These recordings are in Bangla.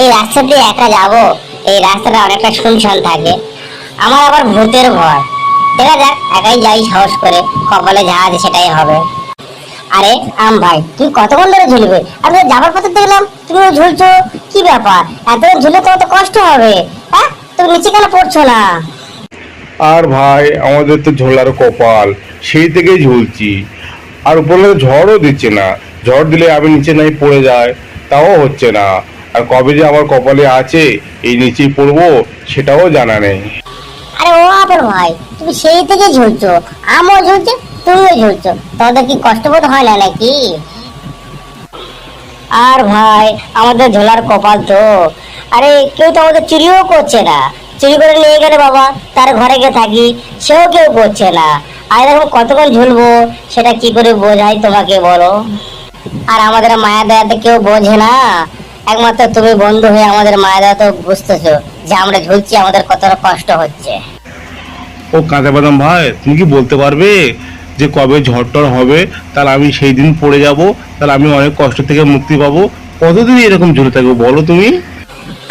এই রাস্তা দিয়ে একা যাব, এই রাস্তাটা অনেকটা শুনশান থাকে। আমার আবার ভূতের ভয়। দেখা যাক, একাই যাই সাহস করে, কপালে যা আছে সেটাই হবে। আরে, আম ভাই, তুই কতক্ষণ ধরে ঝুলবে? আমি যাবার পথে দেখলাম, তুমি ঝুলছো। কি ব্যাপার? এতক্ষণ ঝুলে তোমার তো কষ্ট হবে। হ্যাঁ? তুমি নিচে কেন পড়ছো না? আর ভাই, আমাদের তো ঝোলার কপাল, সেই থেকেই ঝুলছি। আর উপরে ঝড়ও দিচ্ছে না। ঝড় দিলে আমি নিচে নাই, পড়ে যায় তাও হচ্ছে না। আর কবে যে আমার কপালে আছে, এই নিচেই পড়ব, সেটাও জানা নেই। আরে ও আপন ভাই, তুমি সেই থেকে ঝুলছো। আমও ঝুলছে, তুমিও ঝুলছো। তোমাদের কি কষ্টবোধ হয় না নাকি? আর ভাই, আমাদের ঝোলার কপাল তো। আরে কেউ তো আমাদের চুরিও করছে না। চুরি করে নিয়ে গেলে বাবা, তার ঘরে গিয়ে থাকি, সেও কেউ করছে না। আর এরকম কতক্ষণ ঝুলবো, সেটা কি করে বোঝাই তোমাকে বলো? আর আমাদের মায়া দেয়াতে কেউ বোঝে না। একমাত্র তুমি বন্ধু হয়ে আমাদের মায়া দেওয়া তো বুঝতেছো যে আমরা ঝুলছি আমাদের কতটা কষ্ট হচ্ছে। ও কাঁচা বাদাম ভাই তুমি কি বলতে পারবে যে কবে ঝড় হবে? তাহলে আমি সেই দিন পড়ে যাব তাহলে আমি অনেক কষ্ট থেকে মুক্তি পাবো। কতদিন এরকম ঝুলে থাকব বলো তুমি?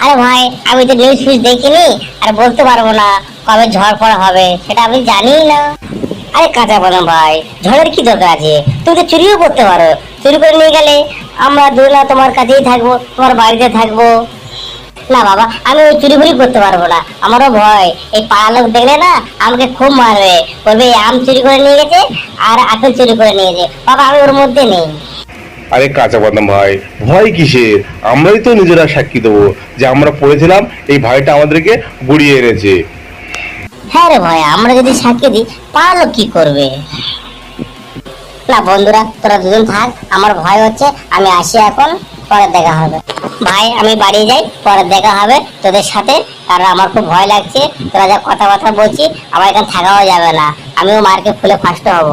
আরে ভাই আমি তো নিউজ ফিউজ দেখিনি আর বলতে পারব না কবে ঝড় ফড় হবে সেটা আমি জানি না। আরে কাঁচা বাদাম ভাই ঝড়ের কি দরকার আছে? তুমি তো চুরিও করতে পারো। চুরি করে নিয়ে গেলে আমরা দুলা তোমার কাছেই থাকব তোমার বাড়িতে থাকব। না বাবা আমি ওই চুরি ফুরি করতে পারব না। আমারও ভয়। এই পাড়া লোক দেখলে না আমাকে খুব মারবে। বলবে আম চুরি করে নিয়ে গেছে আর আপেল চুরি করে নিয়ে গেছে। বাবা আমি ওর মধ্যে নেই। আরে কাঁচা বাদাম ভাই ভয় কিসের? আমরাই তো নিজেরা সাক্ষী দেবো যে আমরা পড়েছিলাম এই ভাইটা আমাদেরকে গুড়িয়ে এনেছে। হ্যাঁ রে ভাই আমরা যদি সাক্ষী দিই পারল কি করবে? না বন্ধুরা, তোরা দুজন থাক, আমার ভয় হচ্ছে, আমি আসি এখন, পরে দেখা হবে। ভাই, আমি বাড়ি যাই, পরে দেখা হবে তোদের সাথে কারণ আমার খুব ভয় লাগছে, তোরা যা কথাবার্তা বলছি আমার এখানে থাকাও যাবে না, আমিও মার্কে ফুলে ফার্স্ট হব।